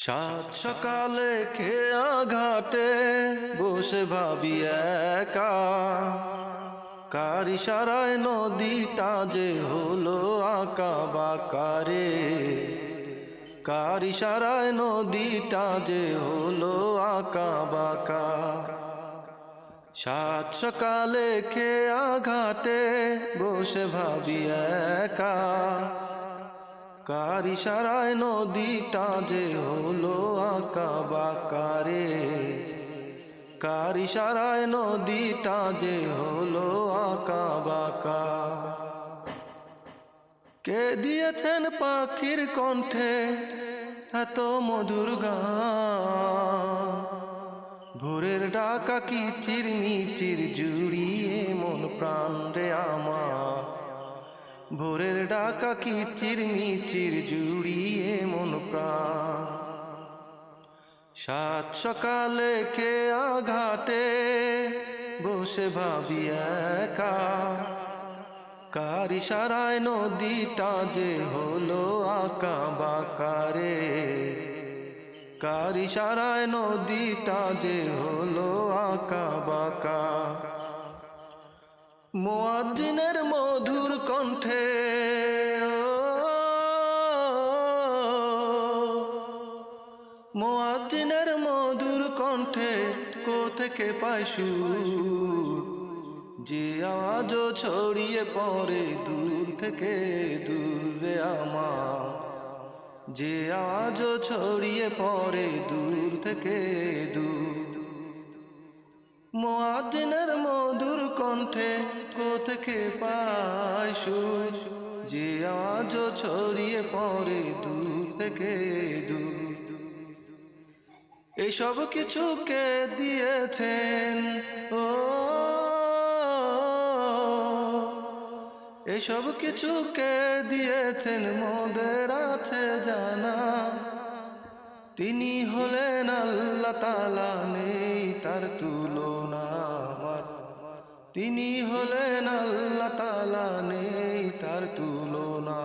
সাত সকালে খেয়া ঘাটে বসে ভাবি একা। কার ইশারায় নদীটা যে হলো আঁকা বাকারে কার। ইশারায় নদীটা যে হলো আঁকা বাঁকা সাত সকালে খেয়া ঘাটে বসে ভাবি একা। কার ইশারায় নদীটা যে হলো আঁকা বাকারে কার? ইশারায় নদীটা যে হলো আঁকা বাঁকা কে দিয়েছেন পাখির কণ্ঠে এত মধুর গান? ভোরের ডাকা কি চিরমিচির জুড়িয়ে মন প্রাণ রে আমার? ভোরের ডাকা কি চিরমিচির জুড়িয়ে মন প্রাণ? সাত সকালে খেয়া আঘাটে বসে ভাবি একা? কার ইশারায় নদীটা যে হলো আঁকা বাকারে? কার ইশারায় নদীটা যে হলো আঁকা বাঁকা? মোয়াজ্জিনের মধুর কণ্ঠে মোয়াজ্জিনের মধুর কণ্ঠে কো থেকে সুর? যে আওয়াজ ছড়িয়ে পড়ে দূর থেকে দূরে আমার। যে আওয়াজ ছড়িয়ে পড়ে দূর থেকে দূর মোয়াজিনের মধুর কণ্ঠে কোথেকে পাই সুর? যে আজ ছড়িয়ে পড়ে দূর থেকে দূর। এইসব কিছুকে দিয়েছেন? ও, এসব কিছুকে দিয়েছেন? মোদের আছে জানা। তিনি হলেন আল্লাহ তালা নেই তার তুলনা আমার। তিনি হলেন আল্লাহ তালা নেই তার তুলনা।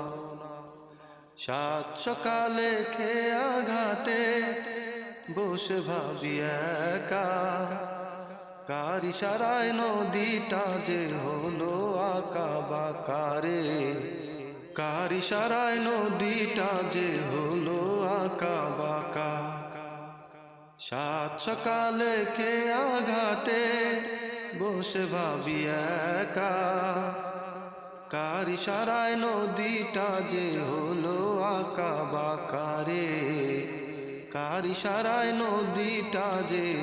সাত সকালে খেয়া ঘাটে বসে ভাবি একা। কার ইশারায় নদীটা যে হলো আঁকা বাকারে কার ইশারায় নদীটা যে হলো আঁকা বাঁকা? সাত সকালে খেয়া ঘাটে বসে ভাবি একা। কার ইশারায় নদীটা যে হলো আঁকা বাঁকারে কার ইশারায় নদীটা যে